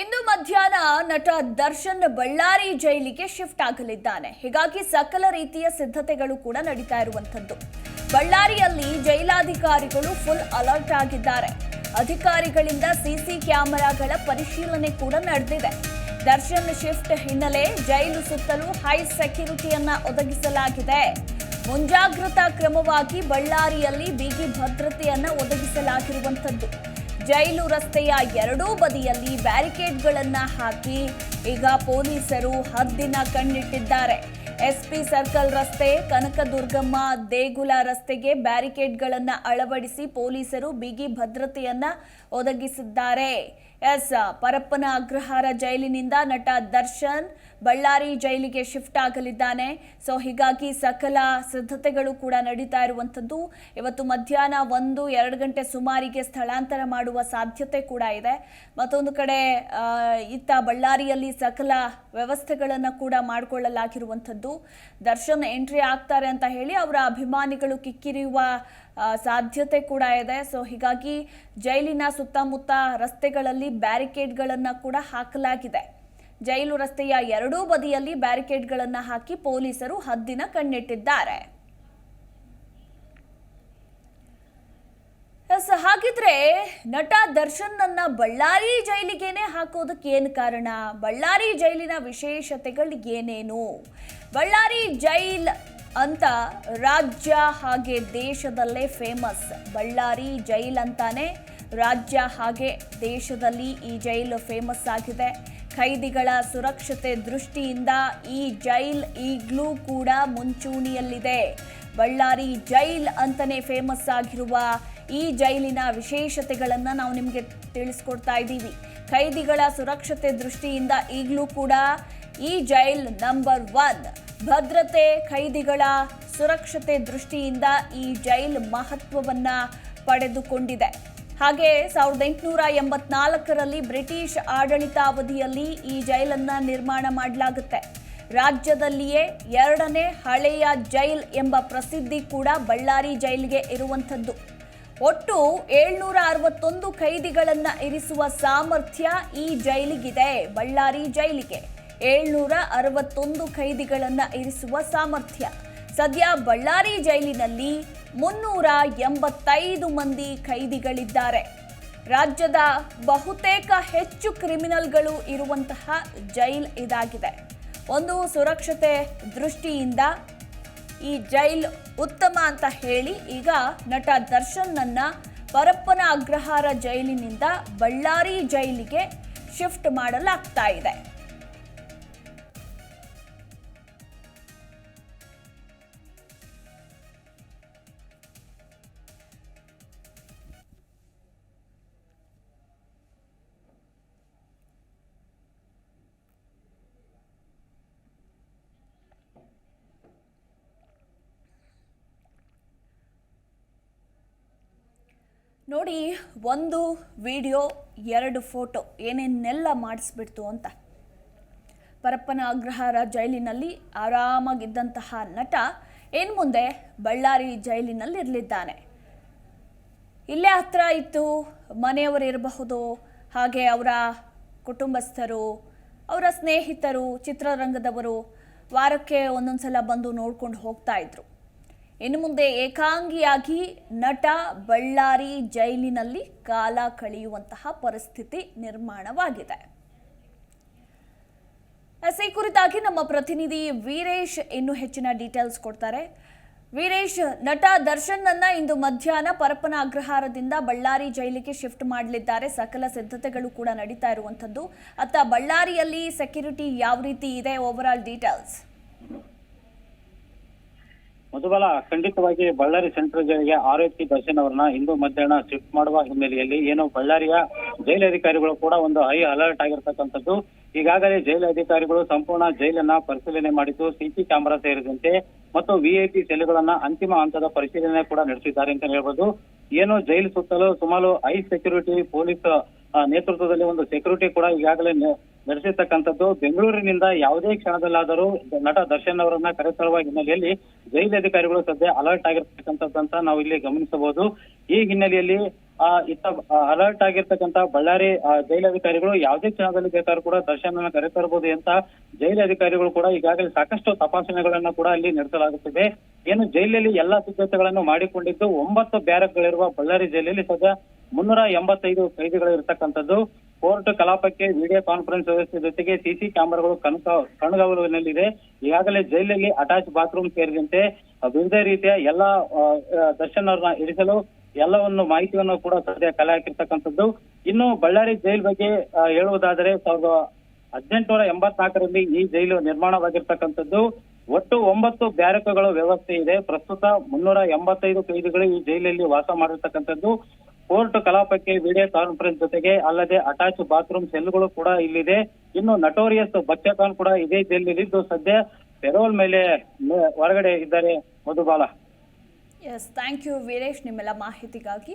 ಇಂದು ಮಧ್ಯಾಹ್ನ ನಟ ದರ್ಶನ್ ಬಳ್ಳಾರಿ ಜೈಲಿಗೆ ಶಿಫ್ಟ್ ಆಗಲಿದ್ದಾನೆ. ಹೀಗಾಗಿ ಸಕಲ ರೀತಿಯ ಸಿದ್ಧತೆಗಳು ಕೂಡ ನಡೀತಾ ಇರುವಂಥದ್ದು. ಬಳ್ಳಾರಿಯಲ್ಲಿ ಜೈಲಾಧಿಕಾರಿಗಳು ಫುಲ್ ಅಲರ್ಟ್ ಆಗಿದ್ದಾರೆ. ಅಧಿಕಾರಿಗಳಿಂದ ಸಿಸಿ ಕ್ಯಾಮೆರಾಗಳ ಪರಿಶೀಲನೆ ಕೂಡ ನಡೆದಿದೆ. ದರ್ಶನ್ ಶಿಫ್ಟ್ ಹಿನ್ನೆಲೆ ಜೈಲು ಸುತ್ತಲೂ ಹೈ ಸೆಕ್ಯೂರಿಟಿಯನ್ನ ಒದಗಿಸಲಾಗಿದೆ. ಮುಂಜಾಗ್ರತಾ ಕ್ರಮವಾಗಿ ಬಳ್ಳಾರಿಯಲ್ಲಿ ಬಿಗಿ ಭದ್ರತೆಯನ್ನ ಒದಗಿಸಲಾಗಿರುವಂತದ್ದು ಜೈಲು ರಸ್ತೆಯ ಎರಡೂ ಬದಿಯಲ್ಲಿ ಬ್ಯಾರಿಕೇಡ್ಗಳನ್ನ ಹಾಕಿ ಈಗ ಪೊಲೀಸರು ಹದ್ದಿನ ಕಣ್ಣಿಟ್ಟಿದ್ದಾರೆ. ಎಸ್ಪಿ ಸರ್ಕಲ್ ರಸ್ತೆ, ಕನಕದುರ್ಗಮ್ಮ ದೇಗುಲ ರಸ್ತೆಗೆ ಬ್ಯಾರಿಕೇಡ್ಗಳನ್ನ ಅಳವಡಿಸಿ ಪೊಲೀಸರು ಬಿಗಿ ಭದ್ರತೆಯನ್ನ ಒದಗಿಸಿದ್ದಾರೆ. ಎಸ್, ಪರಪ್ಪನ ಅಗ್ರಹಾರ ಜೈಲಿನಿಂದ ನಟ ದರ್ಶನ್ ಬಳ್ಳಾರಿ ಜೈಲಿಗೆ ಶಿಫ್ಟ್ ಆಗಲಿದ್ದಾನೆ. ಸೊ, ಹೀಗಾಗಿ ಸಕಲ ಸಿದ್ಧತೆಗಳು ಕೂಡ ನಡೀತಾ ಇರುವಂಥದ್ದು. ಇವತ್ತು ಮಧ್ಯಾಹ್ನ ಒಂದು, ಎರಡು ಗಂಟೆ ಸುಮಾರಿಗೆ ಸ್ಥಳಾಂತರ ಮಾಡುವ ಸಾಧ್ಯತೆ ಕೂಡ ಇದೆ. ಮತ್ತೊಂದು ಕಡೆ ಇತ್ತ ಬಳ್ಳಾರಿಯಲ್ಲಿ ಸಕಲ ವ್ಯವಸ್ಥೆಗಳನ್ನು ಕೂಡ ಮಾಡಿಕೊಳ್ಳಲಾಗಿರುವಂಥದ್ದು. ದರ್ಶನ್ ಎಂಟ್ರಿ ಆಗ್ತಾರೆ ಅಂತ ಹೇಳಿ ಅವರ ಅಭಿಮಾನಿಗಳು ಕಿಕ್ಕಿರಿಯುವ ಸಾಧ್ಯತೆ ಕೂಡ ಇದೆ. ಸೊ ಹೀಗಾಗಿ ಜೈಲಿನ ಸುತ್ತಮುತ್ತ ರಸ್ತೆಗಳಲ್ಲಿ ಬ್ಯಾರಿಕೇಡ್ಗಳನ್ನು ಕೂಡ ಹಾಕಲಾಗಿದೆ. ಜೈಲು ರಸ್ತೆಯ ಎರಡೂ ಬದಿಯಲ್ಲಿ ಬ್ಯಾರಿಕೇಡ್ಗಳನ್ನು ಹಾಕಿ ಪೊಲೀಸರು ಹದ್ದಿನ ಕಣ್ಣಿಟ್ಟಿದ್ದಾರೆ. ಎಸ್ ಹಾಗಿದ್ರೆ ನಟ ದರ್ಶನ್ನನ್ನ ಬಳ್ಳಾರಿ ಜೈಲಿಗೇನೆ ಹಾಕೋದಕ್ಕೆ ಏನು ಕಾರಣ? ಬಳ್ಳಾರಿ ಜೈಲಿನ ವಿಶೇಷತೆಗಳು ಏನೇನು? ಬಳ್ಳಾರಿ ಜೈಲ್ ಅಂತ ರಾಜ್ಯ ಹಾಗೆ ದೇಶದಲ್ಲೇ ಫೇಮಸ್ ಬಳ್ಳಾರಿ ಜೈಲ್ ಅಂತಾನೆ ರಾಜ್ಯ ಹಾಗೆ ದೇಶದಲ್ಲಿ ಈ ಜೈಲು ಫೇಮಸ್ ಆಗಿದೆ. ಖೈದಿಗಳ ಸುರಕ್ಷತೆ ದೃಷ್ಟಿಯಿಂದ ಈ ಜೈಲ್ ಈಗಲೂ ಕೂಡ ಮುಂಚೂಣಿಯಲ್ಲಿದೆ. ಬಳ್ಳಾರಿ ಜೈಲ್ ಅಂತಲೇ ಫೇಮಸ್ ಆಗಿರುವ ಈ ಜೈಲಿನ ವಿಶೇಷತೆಗಳನ್ನು ನಾವು ನಿಮಗೆ ತಿಳಿಸ್ಕೊಡ್ತಾ ಇದ್ದೀವಿ. ಖೈದಿಗಳ ಸುರಕ್ಷತೆ ದೃಷ್ಟಿಯಿಂದ ಈಗಲೂ ಕೂಡ ಈ ಜೈಲ್ ನಂಬರ್ ಒನ್ ಭದ್ರತೆ ಖೈದಿಗಳ ಸುರಕ್ಷತೆ ದೃಷ್ಟಿಯಿಂದ ಈ ಜೈಲ್ ಮಹತ್ವವನ್ನ ಪಡೆದುಕೊಂಡಿದೆ. ಹಾಗೆ ಸಾವಿರದ ಎಂಟುನೂರ ಎಂಬತ್ನಾಲ್ಕರಲ್ಲಿ ಬ್ರಿಟಿಷ್ ಆಡಳಿತಾವಧಿಯಲ್ಲಿ ಈ ಜೈಲನ್ನ ನಿರ್ಮಾಣ ಮಾಡಲಾಗುತ್ತೆ. ರಾಜ್ಯದಲ್ಲಿಯೇ ಎರಡನೇ ಹಳೆಯ ಜೈಲ್ ಎಂಬ ಪ್ರಸಿದ್ಧಿ ಕೂಡ ಬಳ್ಳಾರಿ ಜೈಲಿಗೆ ಇರುವಂಥದ್ದು. ಒಟ್ಟು ಏಳ್ನೂರ ಅರವತ್ತೊಂದು ಖೈದಿಗಳನ್ನು ಇರಿಸುವ ಸಾಮರ್ಥ್ಯ ಈ ಜೈಲಿಗಿದೆ, ಬಳ್ಳಾರಿ ಜೈಲಿಗೆ. ಏಳ್ನೂರ ಅರವತ್ತೊಂದು ಖೈದಿಗಳನ್ನ ಇರಿಸುವ ಸಾಮರ್ಥ್ಯ. ಸದ್ಯ ಬಳ್ಳಾರಿ ಜೈಲಿನಲ್ಲಿ ಮುನ್ನೂರ ಎಂಬತ್ತೈದು ಮಂದಿ ಖೈದಿಗಳಿದ್ದಾರೆ ರಾಜ್ಯದ ಬಹುತೇಕ ಹೆಚ್ಚು ಕ್ರಿಮಿನಲ್ಗಳು ಇರುವಂತಹ ಜೈಲ್ ಇದಾಗಿದೆ. ಒಂದು ಸುರಕ್ಷತೆ ದೃಷ್ಟಿಯಿಂದ ಈ ಜೈಲ್ ಉತ್ತಮ ಅಂತ ಹೇಳಿ ಈಗ ನಟ ದರ್ಶನ್ನನ್ನು ಪರಪ್ಪನ ಅಗ್ರಹಾರ ಜೈಲಿನಿಂದ ಬಳ್ಳಾರಿ ಜೈಲಿಗೆ ಶಿಫ್ಟ್ ಮಾಡಲಾಗ್ತಾ ಇದೆ. ನೋಡಿ, ಒಂದು ವಿಡಿಯೋ, ಎರಡು ಫೋಟೋ ಏನೇನೆಲ್ಲ ಮಾಡಿಸ್ಬಿಡ್ತು ಅಂತ. ಪರಪ್ಪನ ಅಗ್ರಹಾರ ಜೈಲಿನಲ್ಲಿ ಆರಾಮಾಗಿದ್ದಂತಹ ನಟ ಏನು ಮುಂದೆ ಬಳ್ಳಾರಿ ಜೈಲಿನಲ್ಲಿ ಇರಲಿದ್ದಾನೆ ಇಲ್ಲೇ ಹತ್ರ ಇತ್ತು ಮನೆಯವರು ಇರಬಹುದು, ಹಾಗೆ ಅವರ ಕುಟುಂಬಸ್ಥರು, ಅವರ ಸ್ನೇಹಿತರು, ಚಿತ್ರರಂಗದವರು ವಾರಕ್ಕೆ ಒಂದೊಂದು ಸಲ ಬಂದು ನೋಡ್ಕೊಂಡು ಹೋಗ್ತಾ ಇದ್ರು. ಇನ್ನು ಮುಂದೆ ಏಕಾಂಗಿಯಾಗಿ ನಟ ಬಳ್ಳಾರಿ ಜೈಲಿನಲ್ಲಿ ಕಾಲ ಕಳೆಯುವಂತಹ ಪರಿಸ್ಥಿತಿ ನಿರ್ಮಾಣವಾಗಿದೆ. ಎಸ್ ಈ ಕುರಿತಾಗಿ ನಮ್ಮ ಪ್ರತಿನಿಧಿ ವೀರೇಶ್ ಇನ್ನೂ ಹೆಚ್ಚಿನ ಡೀಟೇಲ್ಸ್ ಕೊಡ್ತಾರೆ. ವೀರೇಶ್, ನಟ ದರ್ಶನ್ ಅನ್ನ ಇಂದು ಮಧ್ಯಾಹ್ನ ಪರಪ್ಪನ ಅಗ್ರಹಾರದಿಂದ ಬಳ್ಳಾರಿ ಜೈಲಿಗೆ ಶಿಫ್ಟ್ ಮಾಡಲಿದ್ದಾರೆ. ಸಕಲ ಸಿದ್ಧತೆಗಳು ಕೂಡ ನಡೀತಾ ಇರುವಂತದ್ದು ಅತ್ತ ಬಳ್ಳಾರಿಯಲ್ಲಿ ಸೆಕ್ಯೂರಿಟಿ ಯಾವ ರೀತಿ ಇದೆ? ಓವರ್ ಆಲ್ ಡೀಟೇಲ್ಸ್ ಮಧುಬಲ, ಖಂಡಿತವಾಗಿ ಬಳ್ಳಾರಿ ಸೆಂಟ್ರಲ್ ಜೈಲಿಗೆ ಆರೋಪಿ ದರ್ಶನ್ ಅವರನ್ನ ಇಂದು ಮಧ್ಯಾಹ್ನ ಶಿಫ್ಟ್ ಮಾಡುವ ಹಿನ್ನೆಲೆಯಲ್ಲಿ ಏನು ಬಳ್ಳಾರಿಯ ಜೈಲಧಿಕಾರಿಗಳು ಕೂಡ ಒಂದು ಹೈ ಅಲರ್ಟ್ ಆಗಿರ್ತಕ್ಕಂಥದ್ದು. ಈಗಾಗಲೇ ಜೈಲಧಿಕಾರಿಗಳು ಸಂಪೂರ್ಣ ಜೈಲನ್ನ ಪರಿಶೀಲನೆ ಮಾಡಿದ್ದು ಸಿಸಿ ಕ್ಯಾಮೆರಾ ಸೇರಿದಂತೆ ಮತ್ತು ವಿಐಪಿ ಸೆಲ್ಗಳನ್ನ ಅಂತಿಮ ಹಂತದ ಪರಿಶೀಲನೆ ಕೂಡ ನಡೆಸಿದ್ದಾರೆ ಅಂತ ಹೇಳ್ಬೋದು. ಏನು ಜೈಲು ಸುತ್ತಲೂ ಸುಮಾರು ಹೈ ಸೆಕ್ಯೂರಿಟಿ ಪೊಲೀಸ್ ನೇತೃತ್ವದಲ್ಲಿ ಒಂದು ಸೆಕ್ಯೂರಿಟಿ ಕೂಡ ಈಗಾಗಲೇ ನಡೆಸಿರ್ತಕ್ಕಂಥದ್ದು ಬೆಂಗಳೂರಿನಿಂದ ಯಾವುದೇ ಕ್ಷಣದಲ್ಲಾದರೂ ನಟ ದರ್ಶನ್ ಅವರನ್ನ ಕರೆತರುವ ಹಿನ್ನೆಲೆಯಲ್ಲಿ ಜೈಲಧಿಕಾರಿಗಳು ಸದ್ಯ ಅಲರ್ಟ್ ಆಗಿರ್ತಕ್ಕಂಥದ್ದಂತ ನಾವು ಇಲ್ಲಿ ಗಮನಿಸಬಹುದು. ಈ ಹಿನ್ನೆಲೆಯಲ್ಲಿ ಆ, ಇತ್ತ ಅಲರ್ಟ್ ಆಗಿರ್ತಕ್ಕಂತ ಬಳ್ಳಾರಿ ಜೈಲಧಿಕಾರಿಗಳು ಯಾವುದೇ ಕ್ಷಣದಲ್ಲಿ ಬೇಕಾದ್ರೂ ಕೂಡ ದರ್ಶನ ಕರೆತರಬಹುದು ಅಂತ ಜೈಲು ಅಧಿಕಾರಿಗಳು ಕೂಡ ಈಗಾಗಲೇ ಸಾಕಷ್ಟು ತಪಾಸಣೆಗಳನ್ನ ಕೂಡ ಅಲ್ಲಿ ನಡೆಸಲಾಗುತ್ತಿದೆ. ಏನು ಜೈಲಲ್ಲಿ ಎಲ್ಲಾ ಸಿದ್ಧತೆಗಳನ್ನು ಮಾಡಿಕೊಂಡಿದ್ದು ಒಂಬತ್ತು ಬ್ಯಾರಕ್ಗಳಿರುವ ಬಳ್ಳಾರಿ ಜೈಲಲ್ಲಿ ಸದ್ಯ ಮುನ್ನೂರ ಎಂಬತ್ತೈದು ಕೈದಿಗಳು ಇರತಕ್ಕಂಥದ್ದು ಕೋರ್ಟ್ ಕಲಾಪಕ್ಕೆ ವಿಡಿಯೋ ಕಾನ್ಫರೆನ್ಸ್ ವ್ಯವಸ್ಥೆ ಜೊತೆಗೆ ಸಿಸಿ ಕ್ಯಾಮೆರಾಗಳು ಕಣ್ಕ ಕಣ್ಗಾವಲಿನಲ್ಲಿದೆ ಈಗಾಗಲೇ ಜೈಲಲ್ಲಿ ಅಟ್ಯಾಚ್ ಬಾತ್ರೂಮ್ ಸೇರಿದಂತೆ ವಿವಿಧ ರೀತಿಯ ಎಲ್ಲಾ ದರ್ಶನ್ ಅವ್ರನ್ನ ಇರಿಸಲು ಎಲ್ಲವನ್ನು ಮಾಹಿತಿಯನ್ನು ಕೂಡ ಸದ್ಯ ಕಲೆ ಹಾಕಿರ್ತಕ್ಕಂಥದ್ದು ಇನ್ನು ಬಳ್ಳಾರಿ ಜೈಲ್ ಬಗ್ಗೆ ಹೇಳುವುದಾದರೆ ಸಾವಿರದ ಹದಿನೆಂಟುನೂರ ಎಂಬತ್ನಾಲ್ಕರಲ್ಲಿ ಈ ಜೈಲು ನಿರ್ಮಾಣವಾಗಿರ್ತಕ್ಕಂಥದ್ದು. ಒಟ್ಟು ಒಂಬತ್ತು ಬ್ಯಾರಕ್ಗಳ ವ್ಯವಸ್ಥೆ ಇದೆ. ಪ್ರಸ್ತುತ ಮುನ್ನೂರ ಎಂಬತ್ತೈದು ಕೈದಿಗಳು ಈ ಜೈಲಲ್ಲಿ ವಾಸ ಮಾಡಿರ್ತಕ್ಕಂಥದ್ದು. ಕೋರ್ಟ್ ಕಲಾಪಕ್ಕೆ ವಿಡಿಯೋ ಕಾನ್ಫರೆನ್ಸ್ ಜೊತೆಗೆ ಅಲ್ಲದೆ ಅಟ್ಯಾಚ್ ಬಾತ್ರೂಮ್ ಸೆಲ್ಗಳು ಕೂಡ ಇಲ್ಲಿದೆ. ಇನ್ನು ನಟೋರಿಯಸ್ ಬಚ್ಚಾ ಖಾನ್ ಕೂಡ ಇದೇ ಜೈಲಿದ್ದು ಸದ್ಯ ಪೆರೋಲ್ ಮೇಲೆ ಹೊರಗಡೆ ಇದ್ದಾರೆ Madhubala. Yes thank you Veeresh, ನಿಮ್ಮೆಲ್ಲ ಮಾಹಿತಿಗಾಗಿ.